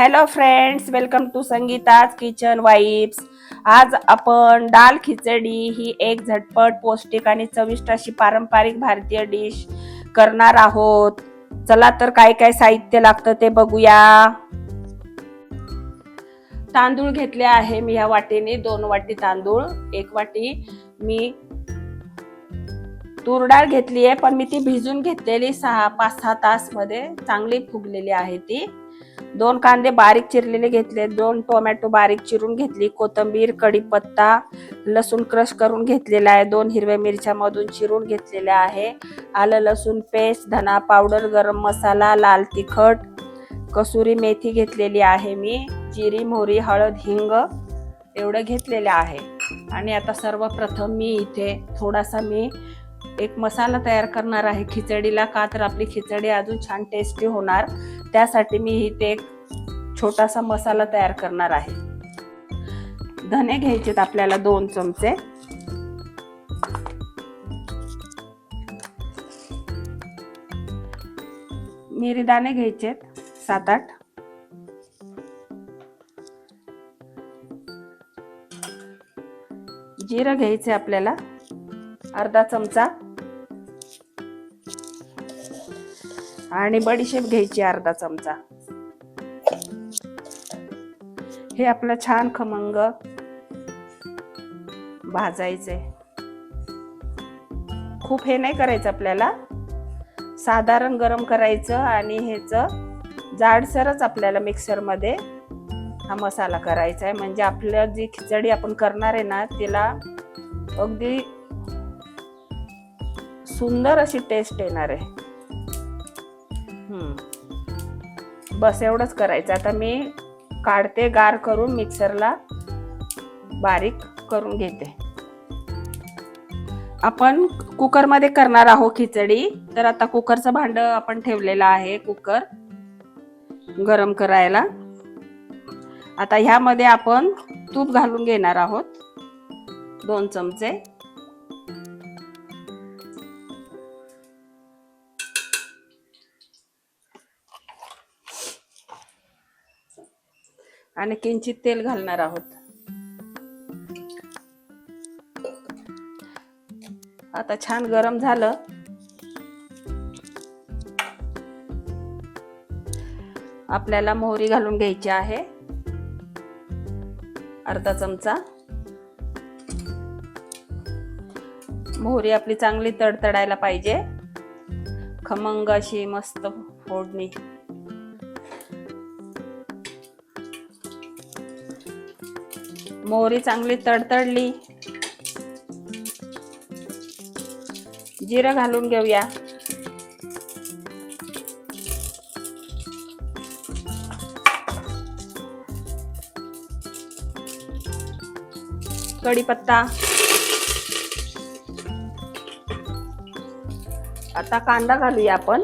Hello friends welcome to Sangeeta's kitchen vibes आज आपण डाल खिचडी ही एक झटपट पौष्टिक आणि चविष्ट अशी पारंपरिक भारतीय डिश करणार आहोत. चला तर काय काय साहित्य लागतं ते बघूया. तांदूळ घेतले आहे मी ह्या वाटीने दोन वाटी तांदूळ एक वाटी मी तूर डाळ घेतली आहे पण मी ती भिजून घेतलेली सहा पाच सहा तासमध्ये चांगली फुगलेली आहे ती. दोन कांदे बारीक चिरलेले घेतले दोन टोमॅटो बारीक चिरून घेतली कोथंबीर कढीपत्ता लसूण क्रश करून घेतलेला आहे दोन हिरव्या मिरच्या मधून चिरून घेतलेल्या आहे. आलं लसूण पेस्ट धना पावडर गरम मसाला लाल तिखट कसुरी मेथी घेतलेली आहे मी जिरी मोहरी हळद हिंग एवढं घेतलेलं आहे. आणि आता सर्वप्रथम मी इथे थोडासा मी एक मसाला तयार करणार आहे खिचडीला का तर आपली खिचडी अजून छान टेस्टी होणार. त्यासाठी मी इथे एक छोटासा मसाला तयार करणार आहे. धने घ्यायचेत आपल्याला दोन चमचे. मिरीदाणे घ्यायचेत सात आठ. जिरं घ्यायचे आपल्याला. अर्धा चमचा. आणि बडीशेप घ्यायची अर्धा चमचा. हे आपलं छान खमंग भाजायचे खूप हे नाही करायचं आपल्याला. साधारण गरम करायचं आणि ह्याच जाडसरच आपल्याला मिक्सरमध्ये हा मसाला करायचा आहे म्हणजे आपलं जी खिचडी आपण करणार आहे ना तिला अगदी सुंदर अशी टेस्ट येणार आहे. बस एवढंच करायचं. आता मी काढते गार करून मिक्सरला बारीक करून घेते. आपण कुकरमध्ये करणार आहोत खिचडी. तर आता कुकरचं भांड आपण ठेवलेलं आहे कुकर गरम करायला. आता ह्यामध्ये आपण तूप घालून घेणार आहोत दोन चमचे. आणि किंचित तेल घालणार आहोत. आता छान गरम झालं. आपल्याला मोहरी घालून घ्यायची आहे. अर्धा चमचा. मोहरी आपली चांगली तडतडायला पाहिजे. खमंग अशी मस्त फोडणी. मोहरी चांगली तडतडली. जिरं घालून घेऊया. कढीपत्ता. आता कांदा घालूया आपण.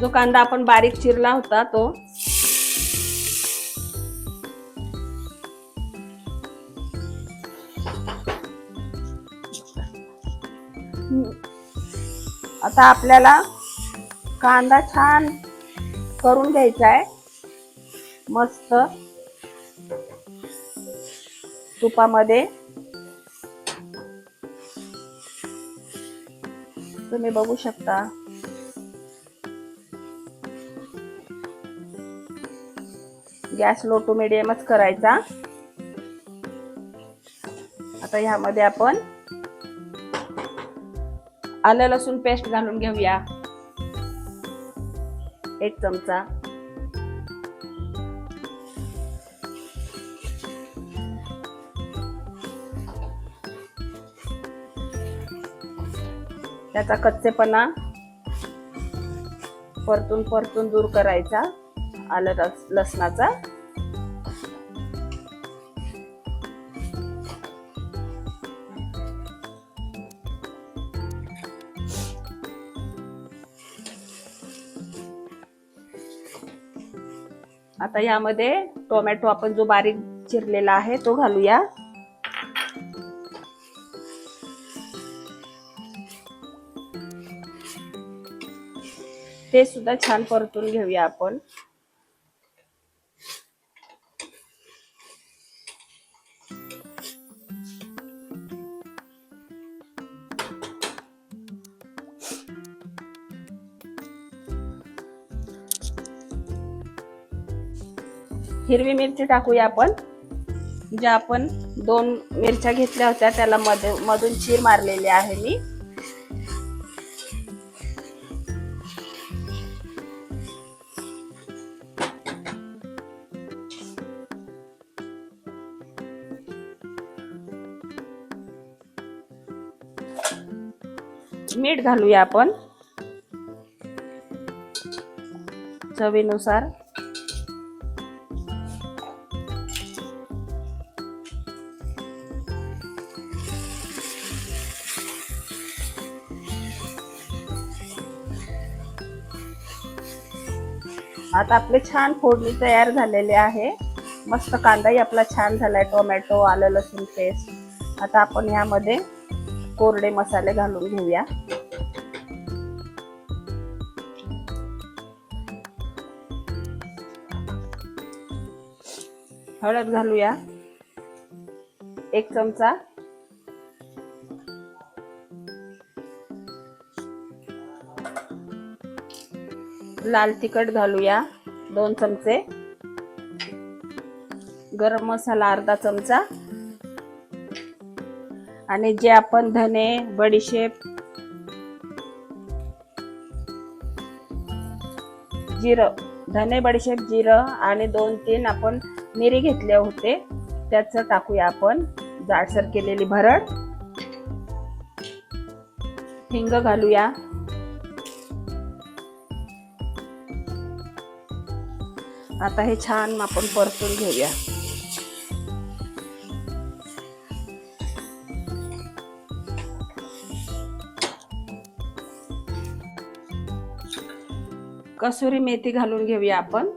जो कांदा आपण बारीक चिरला होता तो आता आपल्याला कांदा छान करून घ्यायचा आहे. मस्त. तुपामध्ये. तुम्ही बघू शकता. गॅस लो टू मिडियमच करायचा. आता ह्यामध्ये आपण आलं लसूण पेस्ट घालून घेऊया. एक चमचा. त्याचा कच्चेपणा परतून परतून दूर करायचा. आलं लस लसणाचा. आता यामध्ये टोमॅटो आपण जो बारीक चिरलेला आहे तो घालूया. ते सुद्धा छान परतून घेऊया आपण. हिरवी मिरची टाकूया आपण. ज्या आपण दोन मिरच्या घेतल्या होत्या त्याला मध्ये मधून चीर मारलेली आहे मी. मीठ घालूया आपण. चवीनुसार. आता आपले छान फोडणी तयार झालेले आहे. मस्त कांदाही आपला छान झालाय टोमॅटो आलं लसूण पेस्ट. आता आपण ह्यामध्ये कोरडे मसाले घालून घेऊया. हळद घालूया. एक चमचा लाल तिखट घालूया दोन चमचे. गरम मसाला अर्धा चमचा. आणि जे आपण धने बडीशेप जिरं धने बडीशेप जिरं आणि दोन तीन आपण मिरी घेतले होते त्याचं टाकूया आपण. जाडसर केलेली भरड. हिंग घालूया. आता हे छान आपण परतून घेऊया. कसुरी मेथी घालून घेऊया आपण.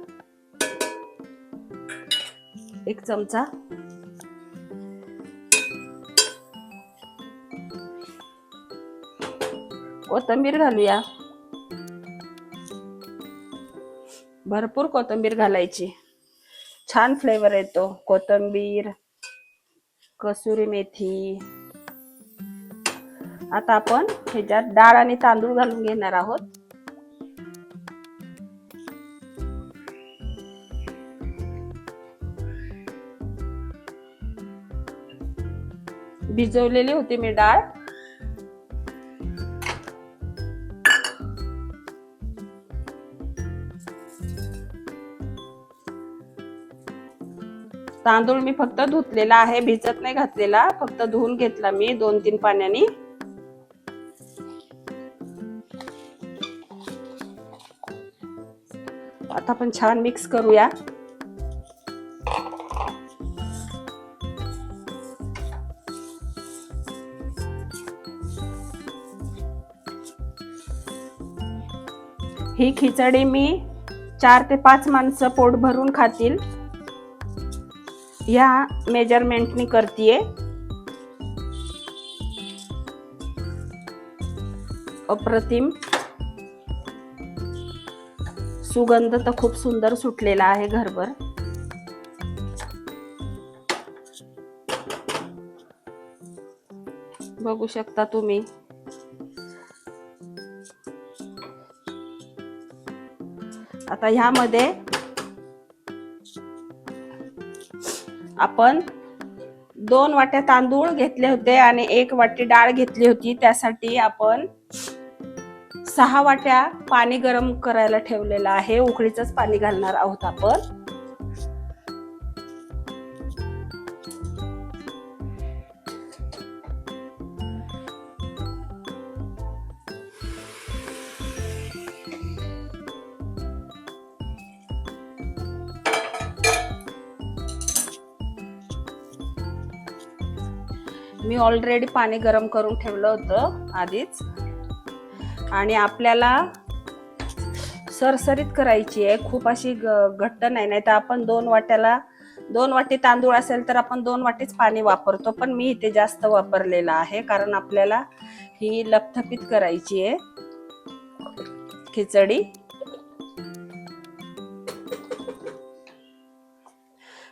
एक चमचा. कोथंबीर घालूया. भरपूर कोथिंबीर घालायची. छान फ्लेवर येतो. कोथिंबीर कसुरी मेथी. आता आपण ह्याच्यात डाळ आणि तांदूळ घालून घेणार आहोत. भिजवलेली होती मी डाळ. तांदूळ मी फक्त धुतलेला आहे भिजत नाही घातलेला. फक्त धुवून घेतला मी दोन तीन पाण्याने. आता आपण छान मिक्स करूया. ही खिचडी मी चार ते पाच माणसं पोट भरून खातील. ह्या मेजरमेंटनी करतीये. अप्रतिम. सुगंध तर खूप सुंदर सुटलेला आहे घरभर. बघू शकता तुम्ही. आता ह्यामध्ये आपण दोन वाट्या तांदूळ घेतले होते आणि एक वाटी डाळ घेतली होती. त्यासाठी आपण सहा वाट्या पाणी गरम करायला ठेवलेलं आहे. उकळीच पाणी घालणार आहोत आपण. ऑलरेडी पाणी गरम करून ठेवलं होतं आधीच. आणि आपल्याला सरसरीत करायची आहे. खूप अशी घट्ट नाही. नाही तर आपण दोन वाट्याला दोन वाटी तांदूळ असेल तर आपण दोन वाटीच पाणी वापरतो. पण मी इथे जास्त वापरलेलं आहे. कारण आपल्याला ही लपथपीत करायची आहे. खिचडी.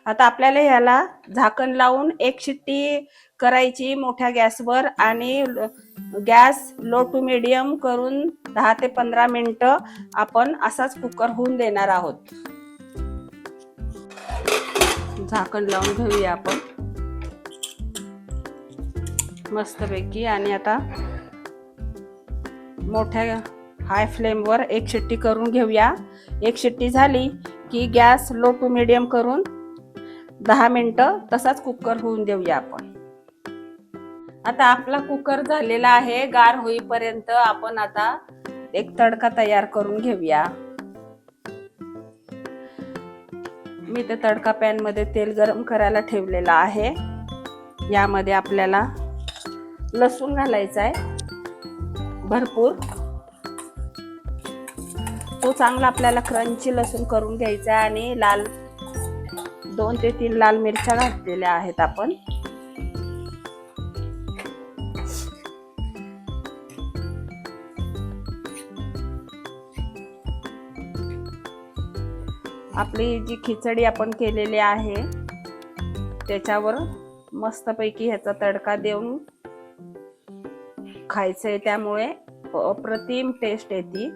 आता आपल्याला ह्याला झाकण लावून एक शिट्टी करायची मोठ्या गॅसवर आणि गॅस लो टू मिडियम करून दहा ते पंधरा मिनटं आपण असाच कुकर होऊन देणार आहोत. झाकण लावून घेऊया आपण. मस्तपैकी आणि आता मोठ्या हाय फ्लेमवर एक शिट्टी करून घेऊया. एक शिट्टी झाली की गॅस लो टू मिडियम करून दहा मिनटं तसाच कुकर होऊन देऊया आपण. आता आपला कुकर झालेला आहे गार होईपर्यंत आपण आता एक तडका तयार करून घेऊया. मी ते तडका पॅनमध्ये तेल गरम करायला ठेवलेलं आहे. यामध्ये आपल्याला लसूण घालायचा आहे. भरपूर. तो चांगला आपल्याला क्रंची लसूण करून घ्यायचा आहे आणि लाल दोन ते तीन लाल मिरच्या घातलेल्या आहेत आपण. आपली जी खिचडी आपण केलेली आहे त्याच्यावर मस्तपैकी ह्याचा तडका देऊन खायचंय. त्यामुळे अप्रतिम टेस्ट येते.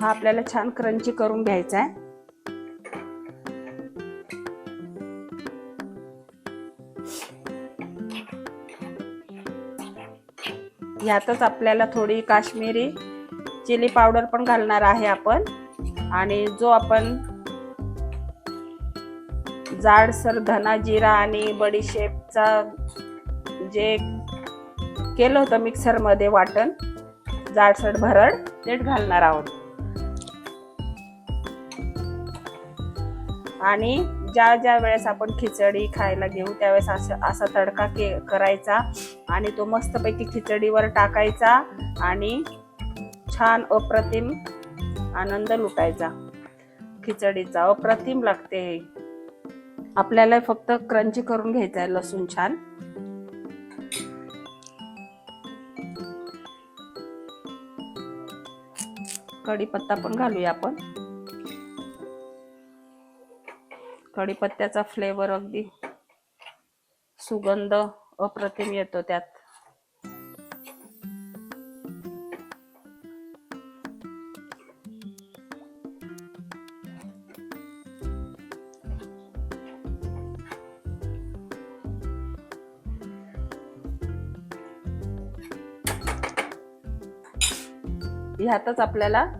हा आपल्याला छान क्रंची करून घ्यायचा आहे यातच आपल्याला थोडी काश्मीरी चिली पावडर पण घालणार आहे आपण. आणि जो आपण जाडसर धना जिरा आणि बडीशेपचा जे केलं होतं मिक्सरमध्ये वाटण जाडसर भरड तेच घालणार आहोत. आणि ज्या ज्या वेळेस आपण खिचडी खायला घेऊ त्यावेळेस असं असा तडका के करायचा आणि तो मस्तपैकी खिचडीवर टाकायचा आणि छान अप्रतिम आनंद लुटायचा. खिचडीचा अप्रतिम लागते आपल्याला फक्त क्रंची करून घ्यायचा आहे लसूण छान. कढीपत्ता पण घालूया आपण. कढीपत्त्याचा फ्लेवर अगदी सुगंध अप्रतिम येतो त्यात. ह्यातच आपल्याला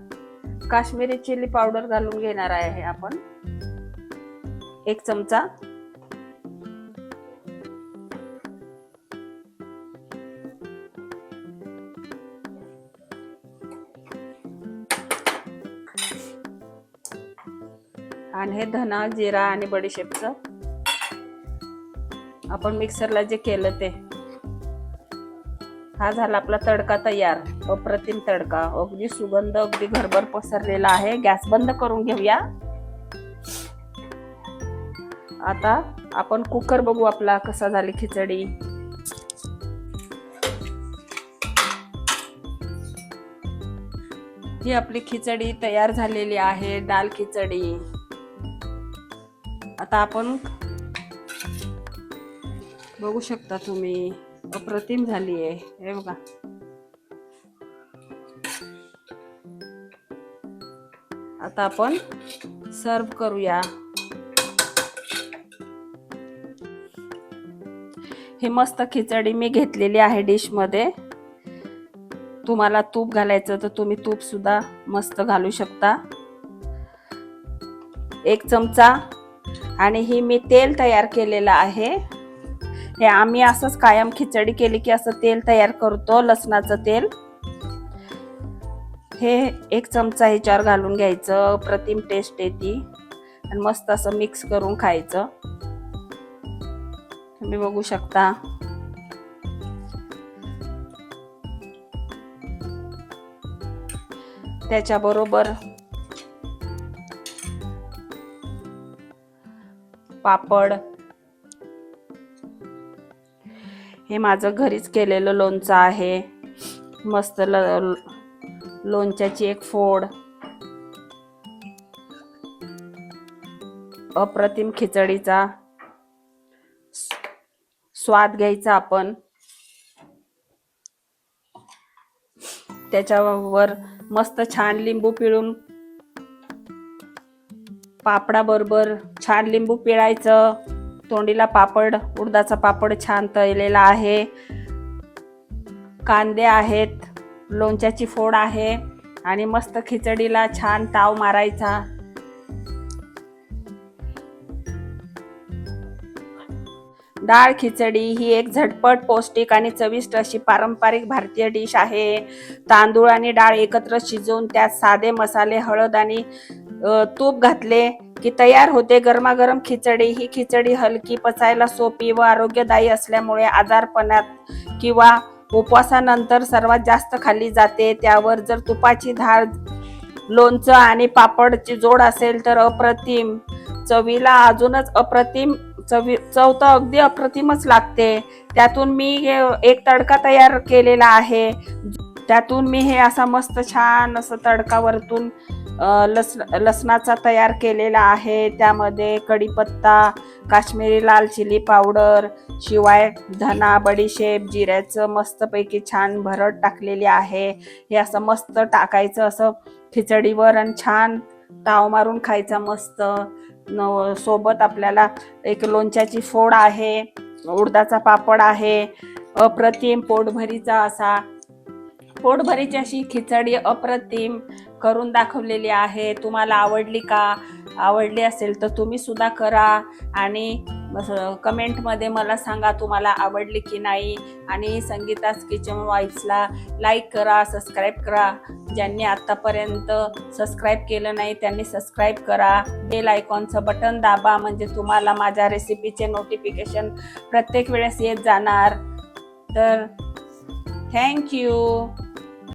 काश्मीरी चिली पावडर घालून घेणार आहे आपण. एक चमचा. आणि हे धना जिरा आणि बडीशेपचं. आपण मिक्सरला जे केलं ते. हा झाला आपला तडका तयार. अप्रतिम तडका. अगदी सुगंध अगदी घरभर पसरलेला आहे. गॅस बंद करून घेऊया. आता आपण कुकर बघू आपला कसा झाली खिचडी. ही आपली खिचडी तयार झालेली आहे दाल खिचडी. आता आपण बघू शकता तुम्ही. अप्रतिम झाली आहे. हे बघा. आता आपण सर्व करूया. ही मस्त खिचडी मी घेतलेली आहे डिशमध्ये. तुम्हाला तूप घालायचं तर तुम्ही तूप सुद्धा मस्त घालू शकता. एक चमचा. आणि ही मी तेल तयार केलेलं आहे. हे आम्ही असंच कायम खिचडी केली की असं तेल तयार करतो लसणाचं तेल. हे एक चमचा ह्याच्यावर घालून घ्यायचं प्रतिम टेस्ट येते आणि मस्त असं मिक्स करून खायचं. तुम्ही बघू शकता. त्याच्याबरोबर पापड हे माझं घरीच केलेलं लोणचं आहे. मस्त ल लोणच्याची एक फोड. अप्रतिम खिचडीचा स्वाद घ्यायचा आपण. त्याच्यावर मस्त छान लिंबू पिळून पापडाबरोबर छान लिंबू पिळायचं. तोंडीला पापड उडदाचा पापड छान तळलेला आहे. कांदे आहेत लोणच्याची फोड आहे आणि मस्त खिचडीला छान ताव मारायचा. डाळ खिचडी ही एक झटपट पौष्टिक आणि चविष्ट अशी पारंपरिक भारतीय डिश आहे. तांदूळ आणि डाळ एकत्र शिजवून त्यात साधे मसाले हळद आणि तूप घातले. की तयार होते गरमागरम खिचडी. ही खिचडी हलकी पचायला सोपी व आरोग्यदायी असल्यामुळे आजारपणात किंवा उपवासानंतर सर्वात जास्त खाल्ली जाते. त्यावर जर तुपाची धार लोणचं आणि पापडची जोड असेल तर अप्रतिम चवीला अजूनच अप्रतिम चवी चव तर अगदी अप्रतिमच लागते. त्यातून मी हे एक तडका तयार केलेला आहे. त्यातून मी हे असा मस्त छान असं तडका वरतून लस लसणाचा तयार केलेला आहे. त्यामध्ये कढीपत्ता काश्मीरी लाल चिली पावडर शिवाय धना बडीशेप जिऱ्याचं मस्तपैकी छान भरड टाकलेली आहे. हे असं मस्त टाकायचं असं खिचडीवर आणि छान ताव मारून खायचा मस्त. न सोबत आपल्याला एक लोणच्याची फोड आहे उडदाचा पापड आहे अप्रतिम पोटभरीचा असा पोटभरीची अशी खिचडी अप्रतिम करून दाखवलेली आहे. तुम्हाला आवडली का? आवडली असेल तर तुम्ही सुद्धा करा आणि कमेंटमध्ये मला सांगा तुम्हाला आवडली की नाही. आणि संगीताच किचन वाईफ्सला लाईक करा सबस्क्राईब करा. ज्यांनी आत्तापर्यंत सबस्क्राईब केलं नाही त्यांनी सबस्क्राईब करा. बेल आयकॉनचं बटन दाबा म्हणजे तुम्हाला माझ्या रेसिपीचे नोटिफिकेशन प्रत्येक वेळेस येत जाणार. तर Thank you.